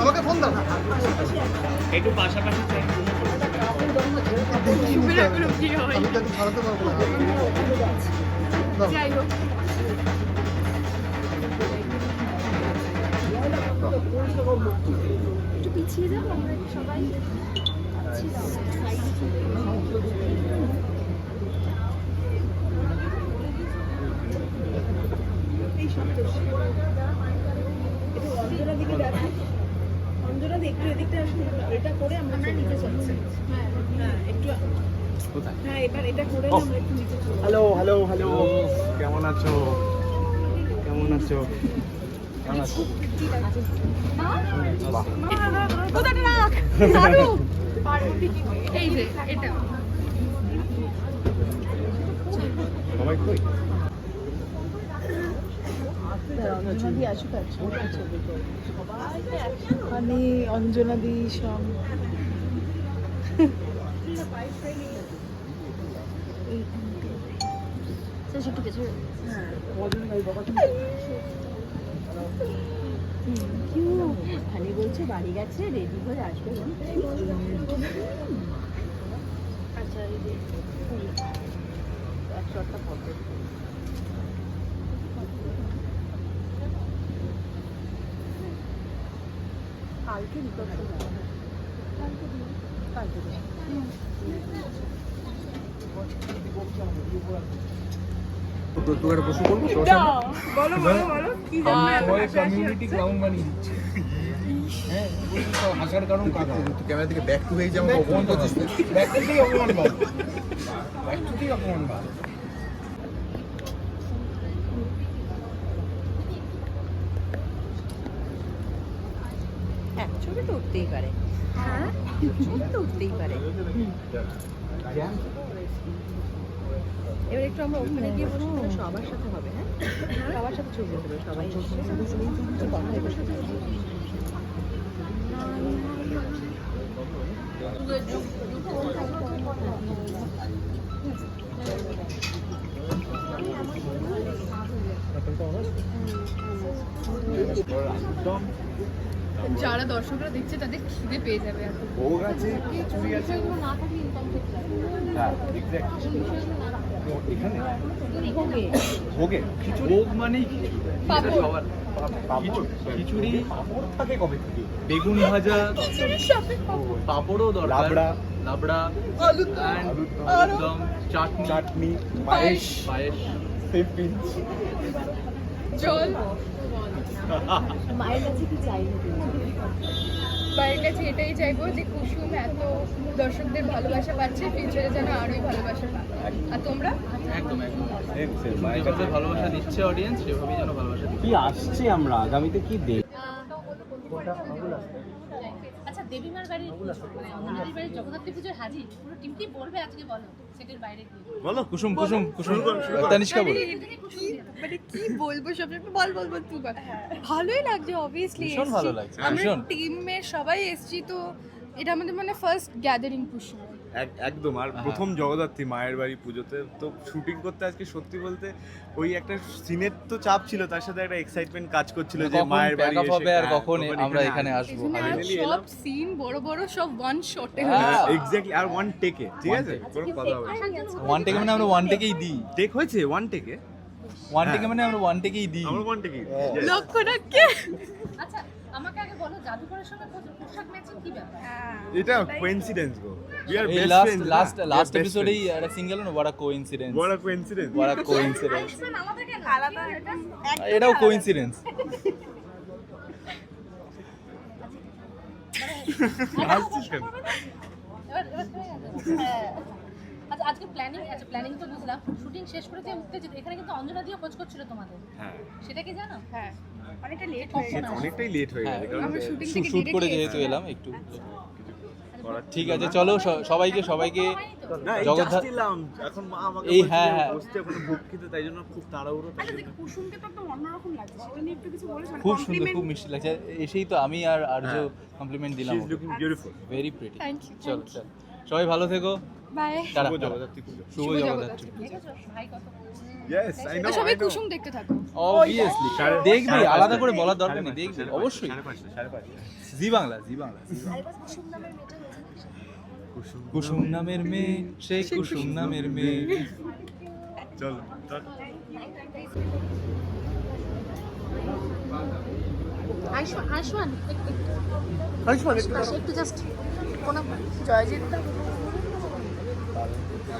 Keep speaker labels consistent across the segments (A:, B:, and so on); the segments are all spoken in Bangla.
A: আমাকে ফোন দাও।
B: একটু পাশাপাশি।
A: আমি তো ছাড়াতে পারব না।
C: যাই হোক। একটু পিছিয়ে যাব আমরা সবাই
D: অঞ্জনা দিকে দেখো অঞ্জনা দি একটু এদিকটা এটা করে আমরা নিচে চলছি। হ্যাঁ হ্যাঁ একটু হ্যাঁ এবার এটা করে আমরা একটু নিচে
B: হ্যালো হ্যালো হ্যালো। কেমন আছো? কেমন আছো? কেমন আছো?
C: কোথাটা রাখ দারু এই যে এটা।
B: সবাই কই?
D: অঞ্জনা দি আসুক আর ছবি ছবি মানে অঞ্জনা দি সব
C: সেটা একটু পেছনে
D: খালি বলছে বাড়ি গেছে রেডি হয়ে আসবে আচ্ছা এই যে একশো একটা ফটো কালকে রিপোর্টটা যাওয়া হবে। কালকে দিই কালকে দিই
A: তোকে প্রশ্ন করব
D: বলো বলো বলো কি
B: কমিউনিটি ক্লাউন বানিয়ে দিচ্ছে। হ্যাঁ কাকা
A: ক্যামেরা থেকে ব্যাক টু হয়ে যাব অপমান করছিস।
B: ব্যক্তিতেই অপমান বাদ। ব্যক্তিতেই অপমান
D: হ্যাঁ ছবি তো উঠতেই পারে। হ্যাঁ? ছবি তো উঠতেই পারে। এবার একটু আমরা ওখানে গিয়ে মানে সবার সাথে হবে হ্যাঁ? সবার সাথে ছবি তুলবে সবাই এসে কথাই বসে
C: যারা দর্শকরা দেখছে তাদের খিদে পেয়ে যাবে এখন
B: ভোগ আছে খিচুড়ি আছে।
C: না থাকলে ইনকাম করতে
B: হ্যাঁ এখানে ভোগে। ভোগ। মানেই খিচুড়ি। সবার থাকে কবে বেগুন ভাজা। পাপড়ও দরকার।
A: লাবড়া।
B: লাবড়া।
C: আলুর দম।
B: and
C: আরও।
B: আলুর দম চাটনি।
A: চাটনি
C: পায়েস।
B: পায়েস।
C: জল।
D: মায়ের কাছে কি চাইব
C: মায়ের কাছে এটাই চাইব যে কুসুম এত দর্শকদের ভালোবাসা পাচ্ছে ফিউচারে যেন আরোই ভালোবাসা পায়। আর তোমরা?
B: একদম একদম। যেভাবে ভালোবাসা দিচ্ছে অডিয়েন্স সেভাবেই যেন ভালোবাসা
E: কি আসছে আমরা? আগামীতে কি দেখ
F: দেবীমার বাড়ির মানে বাড়ির জগদ্ধাত্রী পুজোর হাজির। পুরো টিমটি বলবে আজকে বলো সেটের বাইরে গিয়ে।
B: বলো কুসুম কুসুম কুসুম। তানিষ্কা বল।
C: মানে কি বলব সব বল বল বল তুই বল। ভালোই লাগছে অবভিয়াসলি
B: ভীষণ ভালো লাগছে,
C: আমরা। টিমের সবাই এসেছি তো এটা আমাদের মানে ফার্স্ট গ্যাদারিং কুসুম
G: এক- একদম। আর
B: হ্যাঁ।
G: প্রথম জগদ্ধাত্রী মায়ের বাড়ি পুজোতে। তো শুটিং করতে আজকে সত্যি বলতে ওই একটা সিনের তো চাপ ছিল তার সাথে একটা এক্সাইটমেন্ট কাজ করছিল যে মায়ের বাড়ি এসে
B: হবে আর
G: হ্যাঁ,
B: কখন আমরা এখানে
G: আসব।
C: সব সিন বড় বড় সব ওয়ান শটে
B: হ্যাঁ।
G: এক্স্যাক্টলি আর ওয়ান টেকে ঠিক আছে? কোনো কথা হবে
B: ওয়ান টেকে মানে আমরা ওয়ান টেকেই দিই।
G: টেক হয়েছে? ওয়ান টেকে
B: ওয়ান টেকে মানে আমরা ওয়ান টেকেই দিই।
G: আমরা ওয়ান টেকে
C: লক্ষ্য রাখকে
F: আচ্ছা বলো জাদুঘরের সঙ্গে পোশাক ম্যাচিং কি ব্যাপার?
G: এটা coincidence go. We are best
B: last last last এপিসোডেই একটা সিঙ্গেল না বড় কোইন্সিডেন্স
G: বড় কোইন্সিডেন্স
B: বড় কোইন্সিডেন্স
F: আলাদা কেন?
D: আলাদা
B: এটাও কোইন্সিডেন্স
G: হাসছিস কেন?
F: এবার এবার হয়ে? হ্যাঁ। আচ্ছা আজকে প্ল্যানিং আচ্ছা প্ল্যানিং তো বুঝলাম। শুটিং শেষ করে যে উঠতে যেত এখানে কিন্তু অঞ্জনা দিও খোঁজ করছিল তোমাদের।
G: হ্যাঁ।
F: সেটা কি জানো?
C: হ্যাঁ।
D: অনেকটা লেট
G: সেটা অনেকটাই লেট হয়ে
B: হ্যাঁ
G: কারণ
C: আমরা শুটিং থেকে
B: শুট করে যেহেতু এলাম একটু ঠিক আছে চলো সবাইকে সবাইকে
G: না এই
B: জগদ্ধাত্রী-
G: এখন মা আমাকে
B: এই হ্যাঁ, হ্যাঁ।
G: বসতে তাই জন্য খুব তাড়াহুড়ো তাই জন্য।
D: কুসুমকে তো একটা অন্যরকম লাগছে সেটা একটু কিছু বলিস
B: খুব সুন্দর খুব মিষ্টি লাগছে। এসেই তো আমি আর আর্য কমপ্লিমেন্ট দিলাম
G: she is looking beautiful
B: very pretty
C: thank you
B: চলো চলো। সবাই ভালো থেকো।
C: বাই
G: শুভ জগদ্ধাত্রী
C: সবাই কুসুম দেখতে থাকো।
B: অবভিয়াসলি দেখবি আলাদা করে বলার দরকার নেই দেখবি অবশ্যই। জি বাংলা জি বাংলা কুসুম নামের মেয়ে। সেই কুসুম নামের মেয়ে।
G: চলো
F: আয়ুষ্মান একটু জাস্ট কোনো
C: জয়জিৎ দা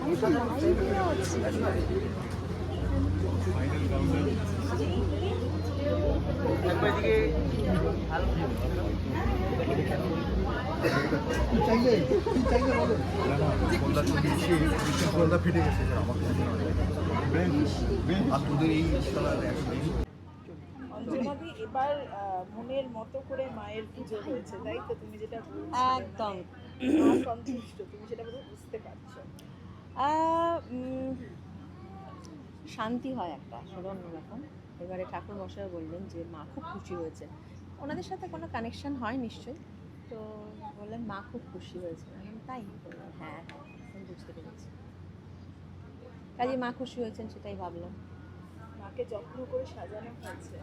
A: কি চাইলে কি চাইলে বলো সন্ধ্যা ছবি এসে সন্ধ্যা ফেটে গেছে আর তোদের এই
D: অঞ্জনাদি এবার আহ, মনের মতো করে মায়ের পুজো হয়েছে তাই তো তুমি যেটা
H: একদম।
D: সন্তুষ্ট তুমি সেটা বুঝতে পারছ।
H: আহ, শান্তি হয় একটা অন্যরকম। এবারে ঠাকুর মশাই বললেন যে মা খুব খুশি হয়েছে। ওনাদের সাথে কোনো কানেকশন হয় নিশ্চয়ই? তো বললেন মা খুব খুশি হয়েছে। বললাম, তাই? বললেন, হ্যাঁ হ্যাঁ বুঝতে পেরেছি। কাজে মা খুশি হয়েছেন সেটাই ভাবলাম।
D: মাকে যত্ন করে সাজানো হয়েছে।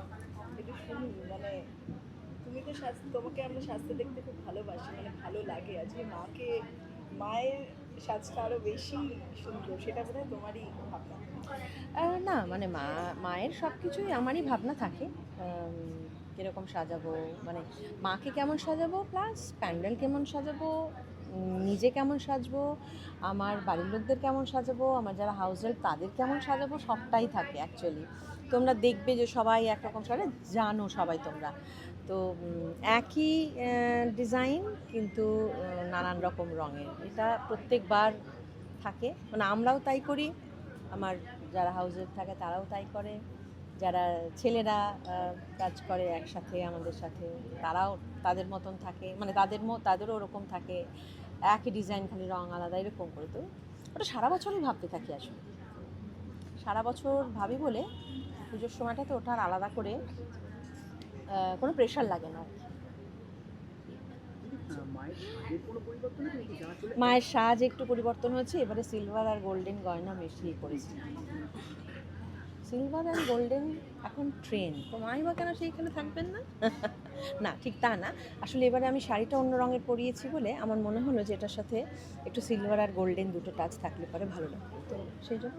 D: একটু শুনি মানে তুমি তো সাজ তোমাকে আমরা সাজতে দেখতে খুব ভালোবাসি মানে ভালো লাগে। আজকে মাকে মায়ের সাজটা আরও বেশি সুন্দর, সেটা বোধ তোমারই ভাবনা।
H: না মানে মা, মায়ের সব কিছুই আমারই ভাবনা থাকে। কীরকম সাজাবো মানে মাকে কেমন সাজাবো প্লাস প্যান্ডেল কেমন সাজাবো নিজে কেমন সাজবো, আমার বাড়ির লোকদের কেমন সাজাবো, আমার যারা হাউস হেল্প তাদের কেমন সাজাবো, সবটাই থাকে অ্যাকচুয়ালি তোমরা দেখবে যে সবাই একরকম সাজে, জানো সবাই তোমরা। তো একই ডিজাইন কিন্তু নানান রকম রঙের এটা প্রত্যেকবার থাকে। মানে আমরাও তাই করি। আমার যারা হাউসে থাকে, তারাও তাই করে। যারা ছেলেরা কাজ করে একসাথে আমাদের সাথে, তারাও তাদের মতন থাকে। মানে তাদের তাদেরও ওরকম থাকে। একই ডিজাইন, খালি রং আলাদা, এরকম করে তো। ওটা সারা বছরই ভাবতে থাকি আসলে। সারা বছর ভাবি বলে, পুজোর সময়টা তো ওটা আলাদা করে কোনো প্রেশার লাগে না আর মায়ের সাজ একটু পরিবর্তন হয়েছে এবারে সিলভার আর গোল্ডেন গয়না মিশিয়ে করেছি। সিলভার অ্যান্ড গোল্ডেন এখন ট্রেন তো মাই বা কেন সেইখানে থাকবেন না? না ঠিক তা না। আসলে এবারে আমি শাড়িটা অন্য রঙের পরিয়েছি বলে আমার মনে হলো যে এটার সাথে একটু সিলভার আর গোল্ডেন দুটো টাচ থাকলে পরে ভালো লাগবে। তো সেই জন্য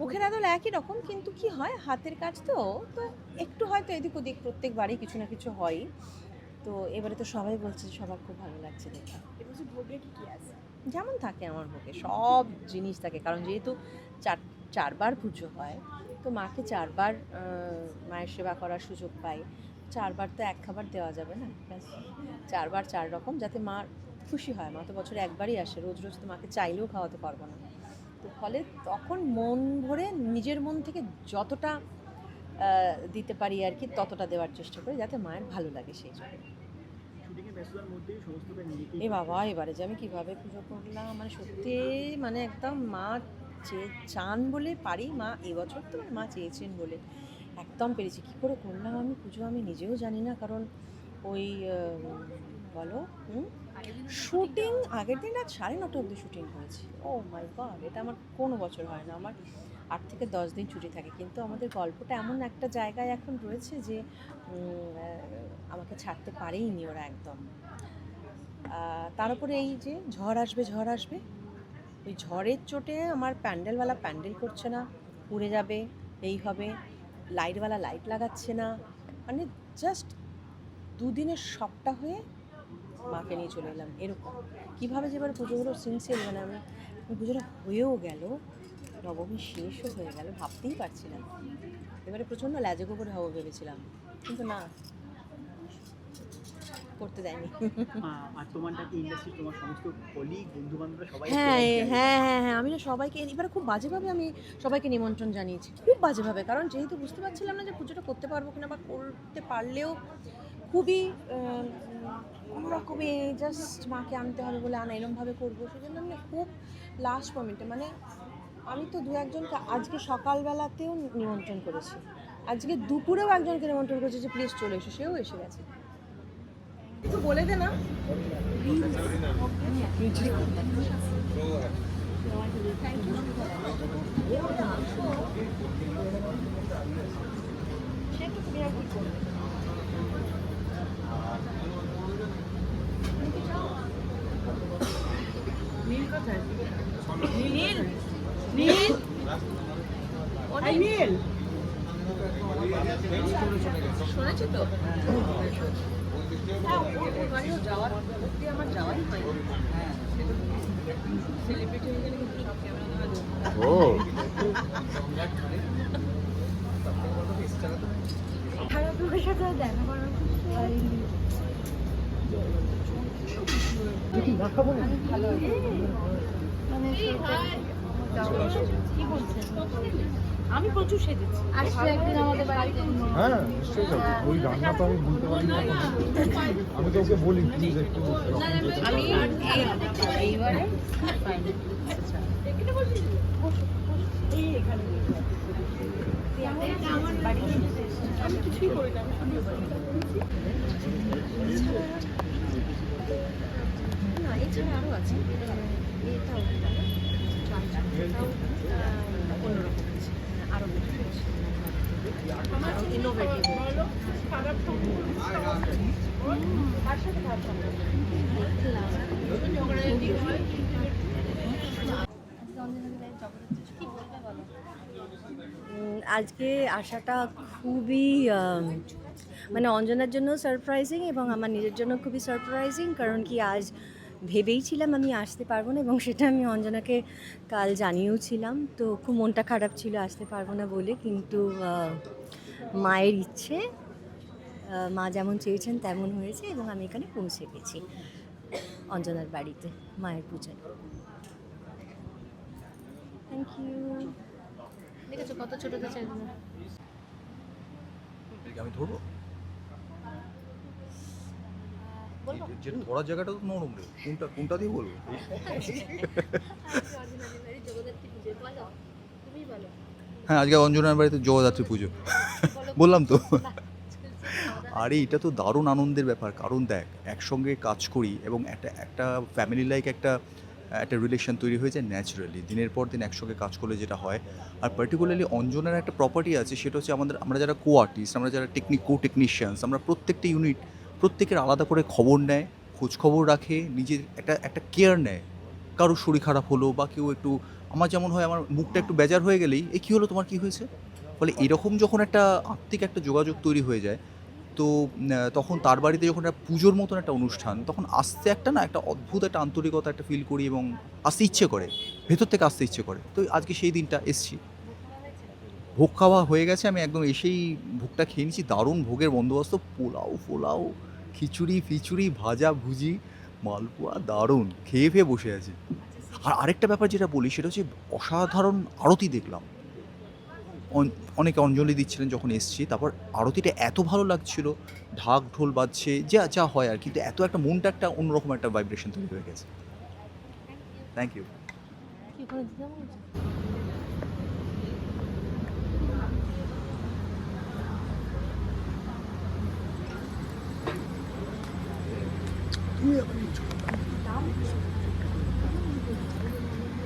H: মুখের আদল একই রকম কিন্তু কি হয় হাতের কাজ তো তো একটু হয়তো এদিক ওদিক প্রত্যেকবারই কিছু না কিছু হয়। তো এবারে তো সবাই বলছে যে সবার খুব ভালো লাগছে দেখে
D: ভোগে
H: যেমন থাকে আমার মুখে সব জিনিস থাকে কারণ যেহেতু চার চারবার পুজো হয় তো মাকে চারবার মায়ের সেবা করার সুযোগ পাই। চারবার তো এক খাবার দেওয়া যাবে না চারবার চার রকম যাতে মা খুশি হয়। মা তো বছরে একবারই আসে রোজ রোজ তো মাকে চাইলেও খাওয়াতে পারব না। তো ফলে তখন মন ভরে নিজের মন থেকে যতটা দিতে পারি আর কি ততটা দেওয়ার চেষ্টা করি যাতে মায়ের ভালো লাগে সেই জন্য। এ বাবা এবারে যে আমি কীভাবে পুজো করলাম মানে সত্যি মানে একদম মা চেয়ে চান বলে পারি মা এবছর তো মা চেয়েছেন বলে একদম পেরেছি। কী করে করলাম আমি? পুজো আমি নিজেও জানি না কারণ ওই বলো শুটিং আগের দিন রাত সাড়ে নটা অবধি শুটিং হয়েছে ও মাই গড এটা আমার কোনো বছর হয় না। আমার আট থেকে দশ দিন ছুটি থাকে। কিন্তু আমাদের গল্পটা এমন একটা জায়গায় এখন রয়েছে যে আমাকে ছাড়তে পারেইনি ওরা একদম। তার উপরে এই যে ঝড় আসবে ঝড় আসবে। ওই ঝড়ের চোটে আমার প্যান্ডেলওয়ালা প্যান্ডেল করছে না। উড়ে যাবে, এই হবে। লাইটওয়ালা লাইট লাগাচ্ছে না। মানে জাস্ট দুদিনের সবটা হয়ে মাকে নিয়ে চলে এলাম এরকম। কীভাবে যে এবার পুজো হলো সিনসিয়ার মানে আমি পুজোটা হয়েও গেল নবমী শেষও হয়ে গেল ভাবতেই পারছি না। এবারে প্রচণ্ড ল্যাজে গোবরে হব ভেবেছিলাম কিন্তু না করতে দেয়নি।
B: সবাই
H: হ্যাঁ হ্যাঁ হ্যাঁ হ্যাঁ আমি না সবাইকে এবারে খুব বাজেভাবে আমি সবাইকে নিমন্ত্রণ জানিয়েছি খুব বাজেভাবে কারণ যেহেতু বুঝতে পারছিলাম না যে পুজোটা করতে পারব কিনা বা করতে পারলেও খুবই কোনো রকমে জাস্ট মাকে আনতে হবে বলে আনা, এরমভাবে করব। সেজন্য আমি খুব লাস্ট মোমেন্টে মানে আমি তো দু একজনকে আজকে সকালবেলাতেও নিমন্ত্রণ করেছি। আজকে দুপুরেও একজনকে নিমন্ত্রণ করেছি যে প্লিজ চলে এসো, সেও এসে গেছে। একটু বলে দে না। শুনেছি তো? হ্যাঁ যাওয়ার অব্দি আমার যাওয়াই হয়নি। সেলিব্রিটি হয়ে গেলে কিন্তু সব ক্যামেরা
G: ও।
C: খারাপ লোকের সাথে দেখা করার
F: আমি প্রচুর সেজেছি।
A: হ্যাঁ নিশ্চয়ই ওই রান্না তো আমি বলতে পারি না। আমি তো ওকে বলি প্লিজ একটু
F: আমি এইবারে আমি কিছুই করি না
H: আরও আছে।
I: আজকে আসাটা খুবই মানে অঞ্জনার জন্য সারপ্রাইজিং এবং আমার নিজের জন্য খুবই সারপ্রাইজিং কারণ কি আজ ভেবেইছিলাম আমি আসতে পারব না এবং সেটা আমি অঞ্জনাকে কাল জানিয়েও ছিলাম তো খুব মনটা খারাপ ছিল আসতে পারব না বলে কিন্তু মায়ের ইচ্ছে মা যেমন চেয়েছেন তেমন হয়েছে এবং আমি এখানে পৌঁছে গেছি অঞ্জনার বাড়িতে মায়ের পূজায়। থ্যাংক ইউ
F: দেখেছ কত ছোটতে চাইবে
J: আমি ধরবো? যেটা ধরার জায়গাটা তো নরম রে। কোনটা কোনটা দিয়ে বলব? হ্যাঁ আজকে অঞ্জনার বাড়িতে জগদ্ধাত্রী পুজো। বললাম তো। আরে, এটা তো দারুণ আনন্দের ব্যাপার। কারণ দেখ, একসঙ্গে কাজ করি এবং একটা একটা ফ্যামিলি লাইক একটা একটা রিলেশন তৈরি হয়ে যায় ন্যাচারালি দিনের পর দিন একসঙ্গে কাজ করলে যেটা হয়। আর পার্টিকুলারলি অঞ্জনার একটা প্রপার্টি আছে, সেটা হচ্ছে আমাদের আমরা যারা কো আর্টিস্ট আমরা যারা টেকনিক কো টেকনিশিয়ানস আমরা প্রত্যেকটা ইউনিট প্রত্যেকের আলাদা করে খবর নেয়, খোঁজখবর রাখে, নিজের একটা একটা কেয়ার নেয়। কারও শরীর খারাপ হলো বা কেউ একটু, আমার যেমন হয়, আমার মুখটা একটু বেজার হয়ে গেলেই এই কী হলো, তোমার কী হয়েছে? ফলে এরকম যখন একটা আত্মিক একটা যোগাযোগ তৈরি হয়ে যায়, তো তখন তার বাড়িতে যখন একটা পুজোর মতন একটা অনুষ্ঠান, তখন আসতে একটা না, একটা অদ্ভুত একটা আন্তরিকতা একটা ফিল করি এবং আসতে ইচ্ছে করে, ভেতর থেকে আসতে ইচ্ছে করে। তো আজকে সেই দিনটা এসছি। ভোগ খাওয়া হয়ে গেছে, আমি একদম এসেই ভোগটা খেয়ে নিচ্ছি দারুণ ভোগের বন্দোবস্ত, পোলাও, ফোলাও খিচুড়ি, ফিচুড়ি, ভাজা, ভুজি, মালপোয়া, দারুণ। খেয়ে ফেয়ে বসে আছি। আর আরেকটা ব্যাপার যেটা বলি, সেটা হচ্ছে অসাধারণ আরতি দেখলাম। অন- অনেকে অঞ্জলি দিচ্ছিলেন যখন এসছি, তারপর আরতিটা এত ভালো লাগছিল, ঢাক ঢোল বাজছে, যা যা হয় আর কিন্তু এত একটা মনটা একটা অন্যরকম একটা ভাইব্রেশন তৈরি হয়ে গেছে। Thank you
F: Ні, річку.
A: Там?